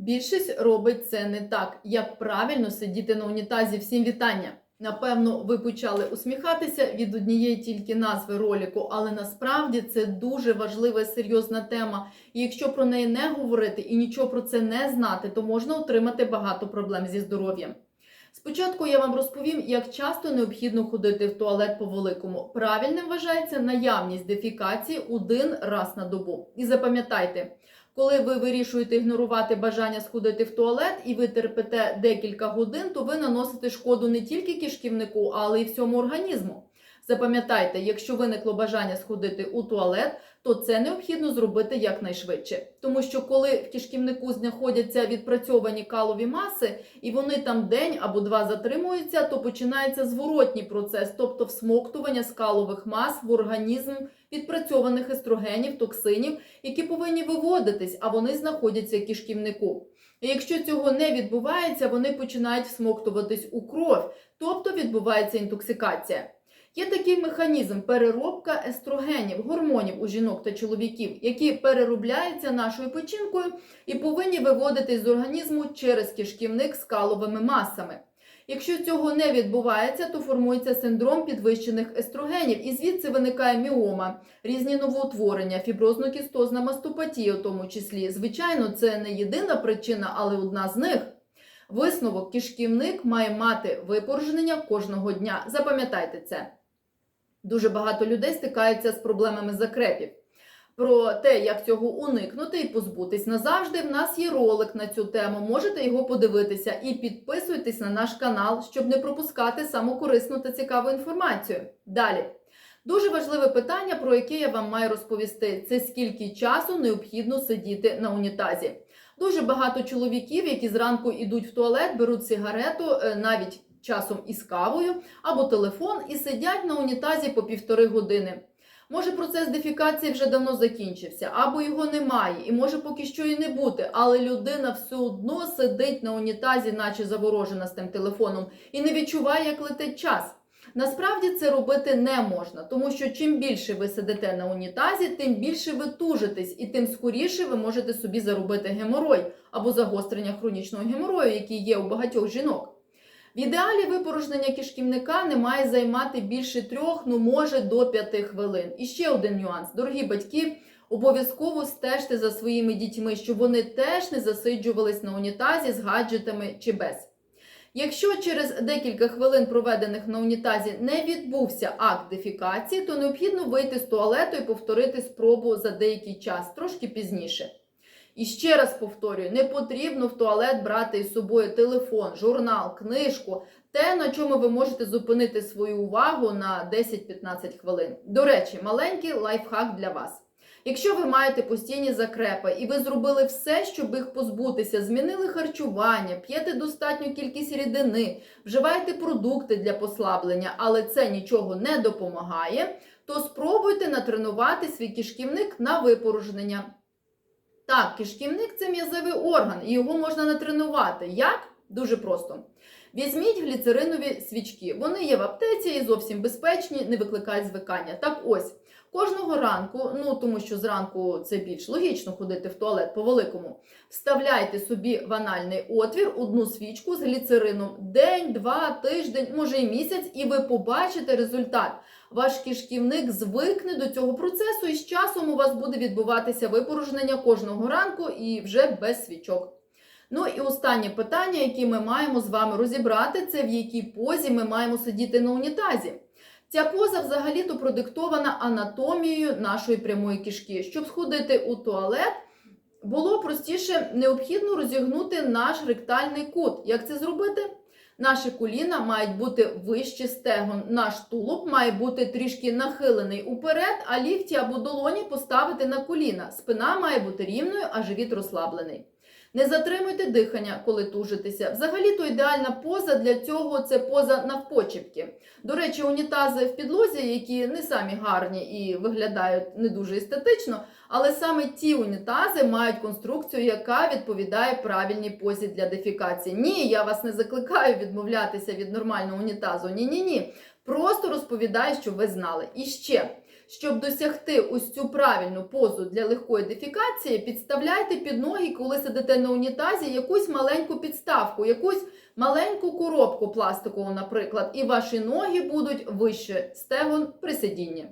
Більшість робить це не так, як правильно сидіти на унітазі. Всім вітання! Напевно, ви почали усміхатися від однієї тільки назви ролику, але насправді це дуже важлива і серйозна тема. І якщо про неї не говорити і нічого про це не знати, то можна отримати багато проблем зі здоров'ям. Спочатку я вам розповім, як часто необхідно ходити в туалет по великому. Правильним вважається наявність дефікації один раз на добу. І запам'ятайте, коли ви вирішуєте ігнорувати бажання сходити в туалет і ви терпите декілька годин, то ви наносите шкоду не тільки кишківнику, але й всьому організму. Запам'ятайте, якщо виникло бажання сходити у туалет, то це необхідно зробити якнайшвидше. Тому що коли в кишківнику знаходяться відпрацьовані калові маси, і вони там день або два затримуються, то починається зворотній процес, тобто всмоктування скалових мас в організм відпрацьованих естрогенів, токсинів, які повинні виводитись, а вони знаходяться в кишківнику. І якщо цього не відбувається, вони починають всмоктуватись у кров, тобто відбувається інтоксикація. Є такий механізм переробка естрогенів, гормонів у жінок та чоловіків, які переробляються нашою печінкою і повинні виводитись з організму через кишківник з каловими масами. Якщо цього не відбувається, то формується синдром підвищених естрогенів, і звідси виникає міома, різні новоутворення, фіброзно-кістозна мастопатія, у тому числі. Звичайно, це не єдина причина, але одна з них. Висновок кишківник має мати випорожнення кожного дня. Запам'ятайте це. Дуже багато людей стикаються з проблемами закрепів. Про те, як цього уникнути і позбутись назавжди, в нас є ролик на цю тему. Можете його подивитися і підписуйтесь на наш канал, щоб не пропускати саму корисну та цікаву інформацію. Далі. Дуже важливе питання, про яке я вам маю розповісти, це скільки часу необхідно сидіти на унітазі. Дуже багато чоловіків, які зранку йдуть в туалет, беруть сигарету, е, навіть часом із кавою, або телефон, і сидять на унітазі по півтори години. Може, процес дефікації вже давно закінчився, або його немає, і може поки що і не бути, але людина все одно сидить на унітазі, наче заворожена з тим телефоном, і не відчуває, як летить час. Насправді це робити не можна, тому що чим більше ви сидите на унітазі, тим більше ви тужитесь, і тим скоріше ви можете собі заробити геморой або загострення хронічного геморою, який є у багатьох жінок. В ідеалі випорожнення кишківника не має займати більше трьох, ну може до п'яти хвилин. І ще один нюанс: дорогі батьки, обов'язково стежте за своїми дітьми, щоб вони теж не засиджувались на унітазі з гаджетами чи без. Якщо через декілька хвилин, проведених на унітазі, не відбувся акт дефікації, то необхідно вийти з туалету і повторити спробу за деякий час, трошки пізніше. І ще раз повторюю: не потрібно в туалет брати із собою телефон, журнал, книжку, те, на чому ви можете зупинити свою увагу на 10-15 хвилин. До речі, маленький лайфхак для вас. Якщо ви маєте постійні закрепи і ви зробили все, щоб їх позбутися, змінили харчування, п'єте достатню кількість рідини, вживаєте продукти для послаблення, але це нічого не допомагає, то спробуйте натренувати свій кишківник на випорожнення. Так, кишківник це м'язовий орган, і його можна натренувати. Як? Дуже просто. Візьміть гліцеринові свічки. Вони є в аптеці і зовсім безпечні, не викликають звикання. Так ось, кожного ранку, ну тому що зранку це більш логічно ходити в туалет по великому, вставляйте собі в анальний отвір одну свічку з гліцерином день, два, тиждень, може і місяць, і ви побачите результат. Ваш кишківник звикне до цього процесу, і з часом у вас буде відбуватися випорожнення кожного ранку і вже без свічок. Ну і останнє питання, яке ми маємо з вами розібрати, це в якій позі ми маємо сидіти на унітазі. Ця поза взагалі-то продиктована анатомією нашої прямої кишки. Щоб сходити у туалет, було простіше необхідно розігнути наш ректальний кут. Як це зробити? Наші коліна мають бути вище стегон. Наш тулуб має бути трішки нахилений уперед, а лікті або долоні поставити на коліна. Спина має бути рівною, а живіт розслаблений. Не затримуйте дихання, коли тужитеся. Взагалі, то ідеальна поза для цього це поза навпочепки. До речі, унітази в підлозі, які не самі гарні і виглядають не дуже естетично, але саме ті унітази мають конструкцію, яка відповідає правильній позі для дефікації. Ні, я вас не закликаю відмовлятися від нормального унітазу. Ні, ні, ні. Просто розповідаю, щоб ви знали. І ще. Щоб досягти ось цю правильну позу для легкої дефікації, підставляйте під ноги, коли сидите на унітазі, якусь маленьку підставку, якусь маленьку коробку пластикову, наприклад, і ваші ноги будуть вище стегон при сидінні.